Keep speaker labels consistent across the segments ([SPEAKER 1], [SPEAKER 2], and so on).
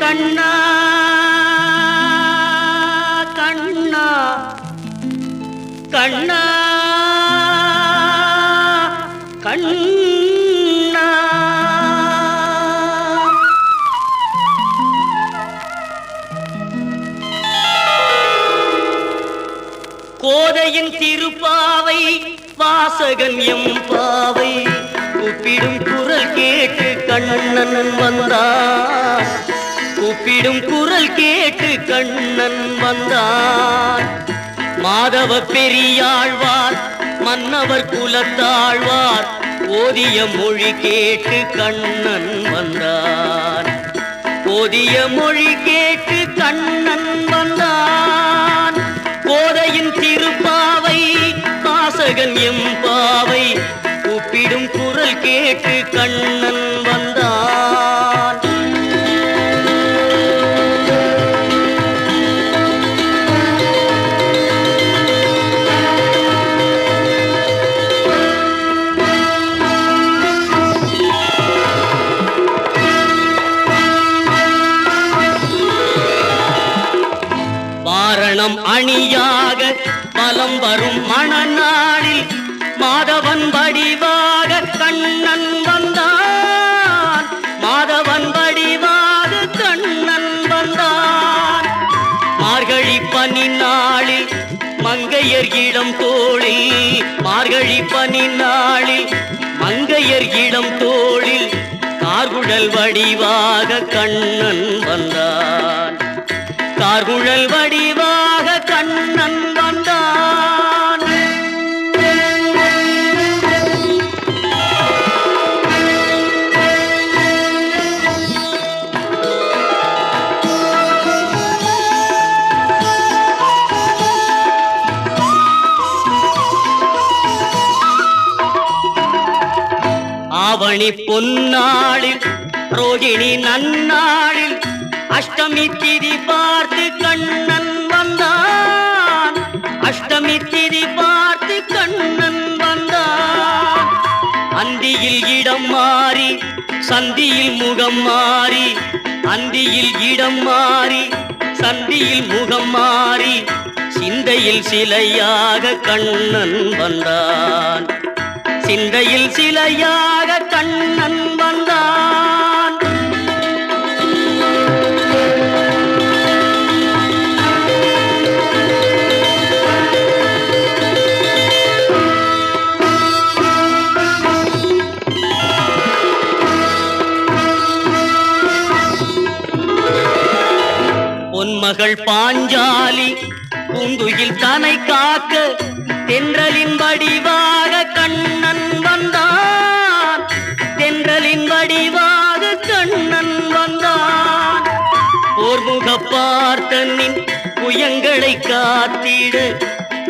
[SPEAKER 1] கண்ணா கண்ணா கண்ணா கண்ணா. கோதையின் திருப்பாவை வாசகன் எம் பாவை கூப்பிடும் குரல் கேட்டு கண்ணன் வந்தான் கூப்பிடும் குரல் கேட்டு கண்ணன் வந்தார். மாதவ பெரியாழ்வார் மன்னவர் குலத்தாழ்வார் ஓதிய மொழி கேட்டு கண்ணன் வந்தார். ஓதிய மொழி கேட்டு கண்ணன் வந்தான் கோதையின் திருப்பாவை வாசகன் எம்பாவை கூப்பிடும் குரல் கேட்டு கண்ணன் வாரணம் அணியாக பலம் வரும் மணநாளில் மாதவன் வடிவாக கண்ணன் வந்தான். மாதவன் வடிவாக கண்ணன் வந்தான். மார்கழி பனி நாளில் மங்கையர் இளம் தோளில் மார்கழி பனி நாளில் மங்கையர் இளம் தோளில் கார்குழல் வடிவாக கண்ணன் வந்தான். கார்குழல் வடிவாக ஆவணி பொன்னாளில் ரோகிணி நன்னாளில் அஷ்டமி திதி பார்த்து கண்ணன் வந்தான். அஷ்டமி திதி பார்த்து கண்ணன் வந்தான். அந்தியில் இடம் மாறி சந்தியில் முகம் மாறி அந்தியில் இடம் மாறி சந்தியில் முகம் மாறி சிந்தையில் சிலையாக கண்ணன் வந்தான். சிந்தையில் சிலையாக கண்ணன் வந்தான். பொன்மகள் பாஞ்சாலி பூங்குயில் தனை காக்க தென்றலின் வடிவாக கண்ணன் வந்தான். தென்றலின் வடிவாக கண்ணன் வந்தான். போர்முக பார்த்தனின் புயங்களை காத்திட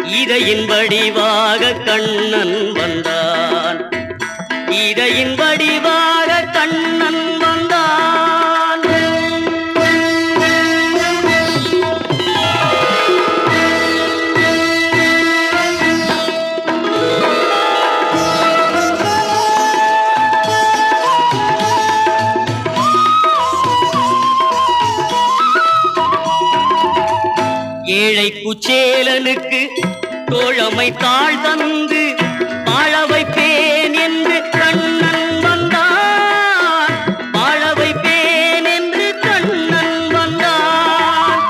[SPEAKER 1] இதையின் வடிவாக கண்ணன் வந்தான். இதையின் வடிவாக கண்ணன் ஏழை குச்சேலனுக்கு தோழமை தாழ் தந்து வாழ வைப்பேன் என்று கண்ணன் வந்தான். வாழ வைப்பேன் என்று கண்ணன் வந்தான்.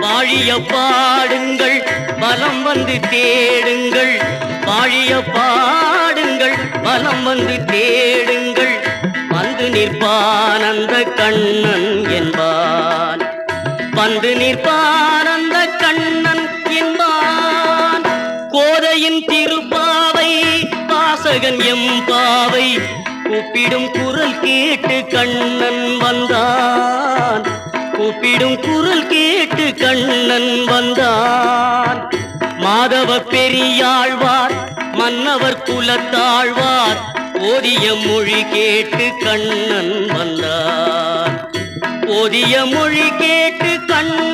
[SPEAKER 1] வாழிய பாடுங்கள் பலம் வந்து தேடுங்கள். வாழிய பாடுங்கள் பலம் வந்து தேடுங்கள். வந்து நிற்பான் அந்த கண்ணன் என்பான். வந்து நிற்பான் மகன் எம் பாவை. கூப்பிடும் குரல் கேட்டு கண்ணன் வந்தான். கூப்பிடும் குரல் கேட்டு கண்ணன் வந்தான். மாதவ பெரியாழ்வார் மன்னவர் குலத்தாழ்வார் ஓதிய மொழி கேட்டு கண்ணன் வந்தான். ஓதிய மொழி கேட்டு கண்ணன்